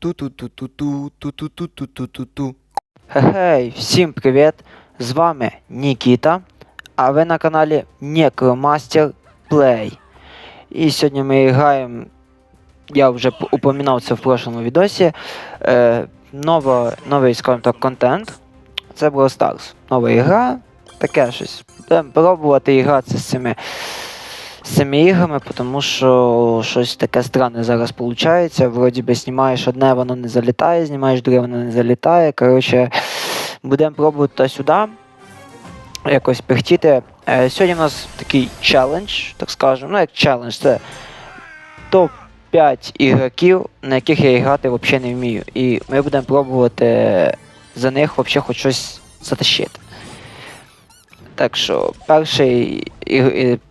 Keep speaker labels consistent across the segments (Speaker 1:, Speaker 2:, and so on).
Speaker 1: Ту-ту-ту-ту-ту, ту-ту-ту-ту-ту-ту.
Speaker 2: Гей, всім привіт! З вами Нікіта, а ви на каналі Necromaster Play. І сьогодні ми граємо, я вже упоминав це в прошлому відосі. Е, нова, новий, скажімо так, контент. Це Brawl Stars. Нова ігра, таке щось. Будемо пробувати і гратися з цими, цими іграми, тому що щось таке странне зараз виходить. Вроді би знімаєш одне, воно не залітає, знімаєш друге, воно не залітає. Коротше, будемо пробувати туди-сюди. Якось пихтіти. Е, сьогодні у нас такий челендж, так скажемо. Ну, як челендж, це топ-5 ігроків, на яких я грати взагалі не вмію. І ми будемо пробувати за них взагалі хоч щось затащити. Так що перший,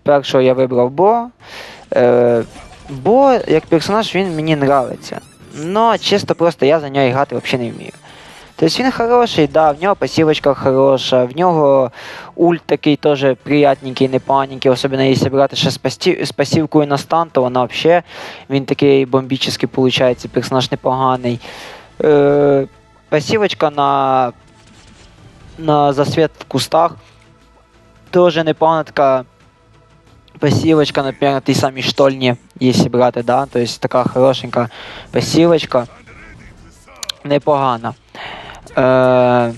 Speaker 2: першого я вибрав Бо. Е, Бо як персонаж він мені нравиться. Но чисто просто я за нього грати взагалі не вмію. Тобто він хороший, да, в нього пасівочка хороша, в нього ульт такий теж приятненький, непоганенький, особливо якщо брати ще з пасівкою на стан, то вона взагалі, він такий бомбічний, виходить, персонаж непоганий. Е, пасівочка на, на засвіт в кустах теж непогана така пасівочка, наприклад, на тій самій штольні, якщо брати, да, тобто така хорошенька пасівочка. Непогана. Е,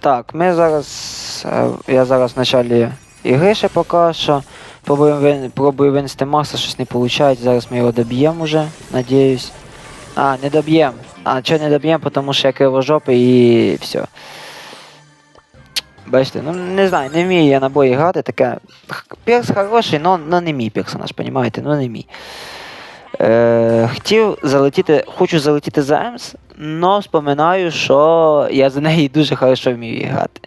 Speaker 2: так, ми зараз. е, я зараз в началі ігри ще поки що. Пробую, пробую винести Макса, щось не виходить. Зараз ми його доб'ємо вже, надіюсь. А, не доб'ємо. А, чого не доб'ємо, тому що я кривожопий і все. Бачите, ну не знаю, не вмію я на бої грати, таке. Перс хороший, но не мій персонаж, понімаєте? Ну не мій. Е, хотів залетіти, хочу залетіти за Емс, но вспоминаю, що я за неї дуже хорошо вмію грати.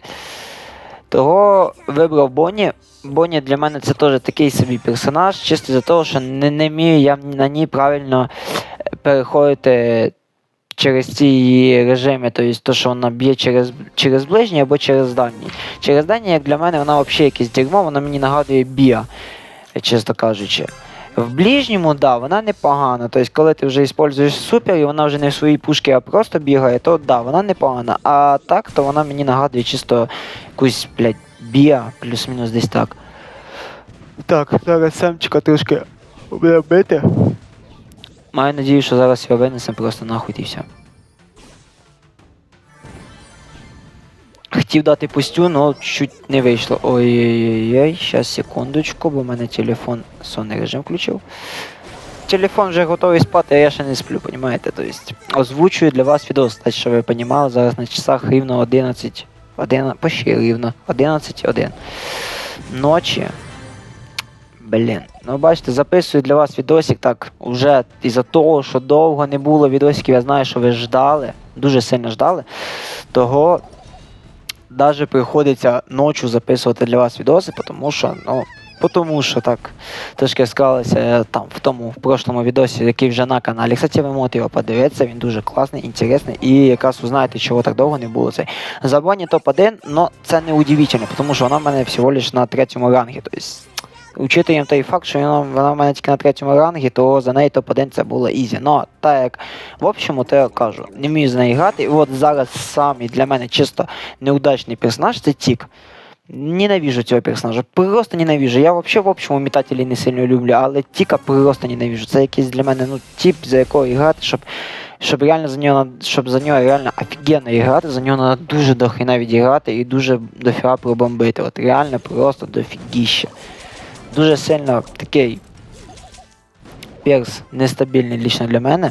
Speaker 2: Того вибрав Бонні. Бонні для мене це теж такий собі персонаж, чисто за того, що не, не вмію я на ній правильно переходити через ці її режими, тобто то, що вона б'є через, через ближній або через дальній. Через дальній, як для мене, вона взагалі якесь дерьмо, вона мені нагадує Біа, чесно кажучи. В ближньому, да, вона непогана. Тобто, коли ти вже використовуєш супер, і вона вже не в своїй пушки, а просто бігає, то да, вона непогана. А так, то вона мені нагадує чисто якусь, блядь, біа, плюс-мінус десь так. Так, зараз Семчика трошки бити. Маю надію, що зараз його винесемо просто нахуй і все. Хотів дати пустю, но чуть не вийшло. Ой-ой-ой, щас секундочку, бо в мене телефон сонний режим включив. Телефон вже готовий спати, а я ще не сплю, понімаєте? Тобто озвучую для вас відос, так що ви понімали, зараз на часах рівно 11, 11 почти рівно, 11.1 ночі. Блін, ну бачите, записую для вас відосик так уже із-за того, що довго не було відосиків, я знаю, що ви ждали, дуже сильно ждали. Того навіть приходиться ночі записувати для вас відоси, тому що, ну, тому що так трошки склалося е, там в тому в прошлому відосі, який вже на каналі. Кстати, ви можете його подивитися, він дуже класний, інтересний. І якраз ви знаєте, чого так довго не було цей. Забоні топ-1, але це не удивительно, тому що вона в мене всього лиш на третьому рангі. Тобто, учитуємо той факт, що вона, вона в мене тільки на третьому рангі, то за неї топ-1 це було ізі. Ну, так як в общому, то я кажу, не вмію з нею грати. І от зараз самий для мене чисто неудачний персонаж це Тік. Ненавижу цього персонажа, просто ненавижу. Я взагалі в общому метателі не сильно люблю, але Тіка просто ненавижу. Це якийсь для мене ну, тип, за якого грати, щоб, щоб реально за нього щоб за нього реально офігенно грати, за нього треба дуже дохрена відіграти і дуже дофіга пробомбити. От реально просто дофігіще. Дуже сильно такий перс нестабільний лично для мене.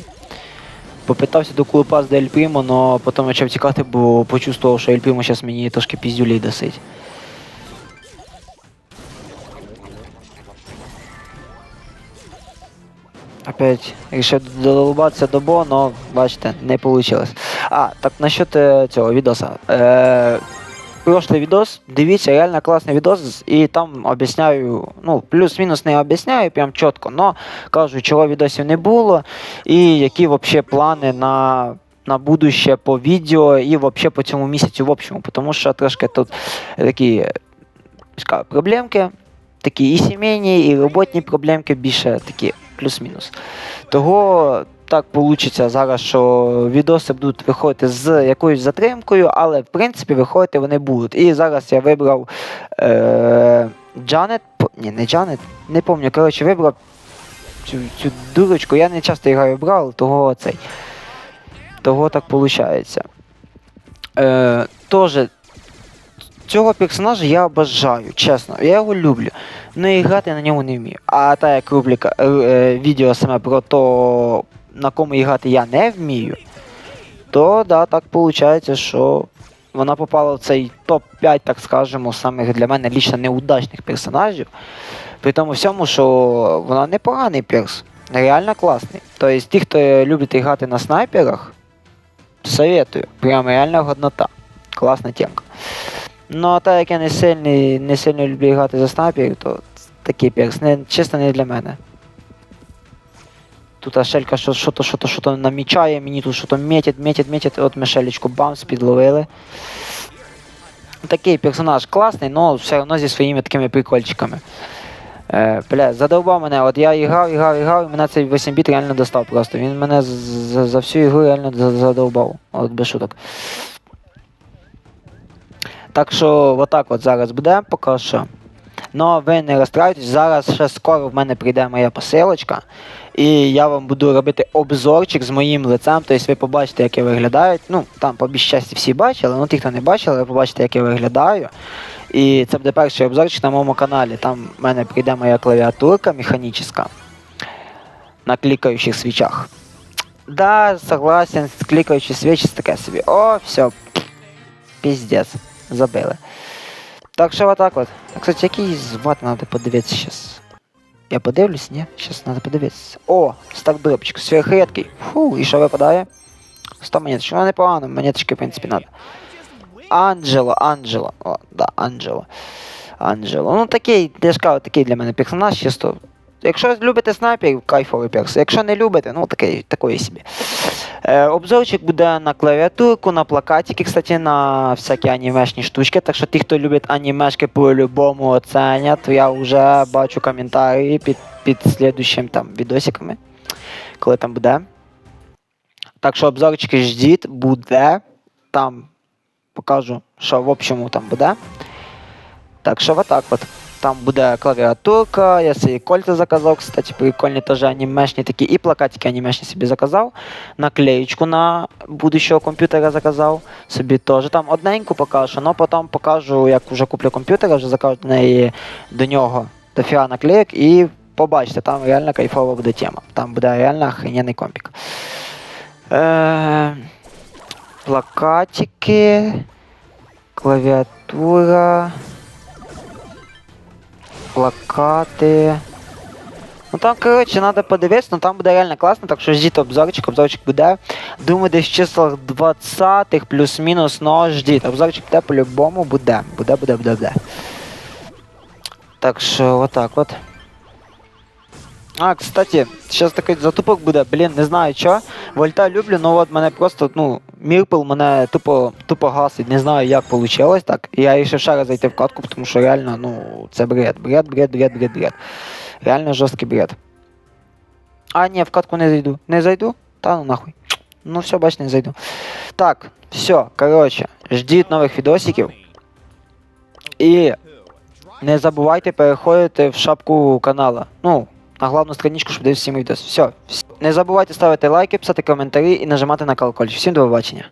Speaker 2: Попитався до клупа з Дель але потім почав тікати, бо почувствував, що Ель Прімо зараз мені трошки піздюлей досить. Опять рішив долубатися до Бо, но бачите, не вийшло. А, так насчет е, цього відоса. Е, прошлий відос, дивіться, реально класний відос, і там об'ясняю, ну, плюс-мінус не об'ясняю прям чітко, но кажу, чого відосів не було, і які взагалі плани на. На будуще по відео і взагалі по цьому місяцю в общому, тому що трошки тут такі скажу, проблемки, такі і сімейні, і роботні проблемки більше такі плюс-мінус. Того так вийде зараз, що відоси будуть виходити з якоюсь затримкою, але в принципі виходити вони будуть. І зараз я вибрав е, Джанет. Ні, не Джанет, не пам'ятаю. Коротше, вибрав цю, цю дурочку. Я не часто граю в Бравл, того цей. Того так виходить. Е, Тоже цього персонажа я обожаю, чесно. Я його люблю. Ну і грати на ньому не вмію. А так як рубрика е, е, відео саме про то, на кому грати я не вмію, то да, так виходить, що вона попала в цей топ-5, так скажемо, самих для мене лічно неудачних персонажів. При тому всьому, що вона непоганий перс, реально класний. Тобто ті, хто любить грати на снайперах, советую. Прям реально годнота. Класна темка. Ну, а так як я не сильний, не сильно люблю грати за снайперів, то такий перс. Не, чесно, не для мене. Тут Ашелька що- що-то, що-то, що-то намічає, мені тут що-то метить, метить, метить. От Мишелечку бамс підловили. Такий персонаж класний, але все одно зі своїми такими прикольчиками. Е, бля, задовбав мене. От я іграв, іграв, іграв, і мене цей 8 біт реально достав просто. Він мене за, за всю ігру реально задовбав. От без шуток. Так що отак от зараз буде поки що. Ну, ви не розстраюйтесь, зараз ще скоро в мене прийде моя посилочка. І я вам буду робити обзорчик з моїм лицем. Тобто ви побачите, як я виглядаю. Ну, там по часті всі бачили, ну ті, хто не бачили, ви побачите, як я виглядаю. І це буде перший обзорчик на моєму каналі. Там в мене прийде моя клавіатурка механічна на клікаючих свічах. Да, согласен, клікаючі свічі таке собі. О, все. Піздець. Забили. Так що отак от. Кстати, який звати треба подивитися зараз. Я подивлюсь, ні? Зараз треба подивитися. О, став стардропчик, сверхредкий. Фу, і що випадає? 100 монеточок. Ну, непогано, монеточки, в принципі, треба. Анджело, Анджело. О, да, Анджело. Анджело. Ну такий, я ж кажу, такий для мене персонаж, чисто. Якщо любите снайперів, кайфовий перс. Якщо не любите, ну такий, такої собі. Е, обзорчик буде на клавіатурку, на плакатики, кстати, на всякі анімешні штучки. Так що ті, хто любить анімешки по-любому оценять, я вже бачу коментарі під, під слідущим там відосиками, коли там буде. Так що обзорчики ждіть, буде. Там покажу, що в общому там буде. Так що отак от. Там буде клавіатурка, я собі кольця заказав, кстати, прикольні теж анімешні такі, і плакатики анімешні собі заказав. Наклеєчку на будущого комп'ютера заказав. Собі теж там одненьку покажу, але потім покажу, як вже куплю комп'ютера, вже закажу до неї до нього дофіга наклеїк і побачите, там реально кайфова буде тема. Там буде реально охрененний компік. Е, плакатики, клавіатура плакати. Ну там, коротше, треба подивитися, ну там буде реально класно, так що ждіть обзорчик, обзорчик буде. Думаю, десь в числах 20-х плюс-мінус, но ждіть. Обзорчик буде по-любому буде. Буде, буде, буде, буде. Так що, отак от. А, кстати, зараз такий затупок буде, блін, не знаю що. Вольта люблю, но от мене просто, ну, Мірпл мене тупо, тупо гасить, не знаю, як вийшло так. Я вирішив ще раз зайти в катку, тому що реально, ну, це бред, бред, бред, бред, бред, бред. Реально жорсткий бред. А, ні, в катку не зайду. Не зайду? Та ну нахуй. Ну все, бач, не зайду. Так, все, коротше, ждіть нових відосиків. І не забувайте переходити в шапку канала. Ну, на главну страничку, щоб дивитися всі мої відоси. Все. Не забувайте ставити лайки, писати коментарі і нажимати на колокольчик. Всім до побачення.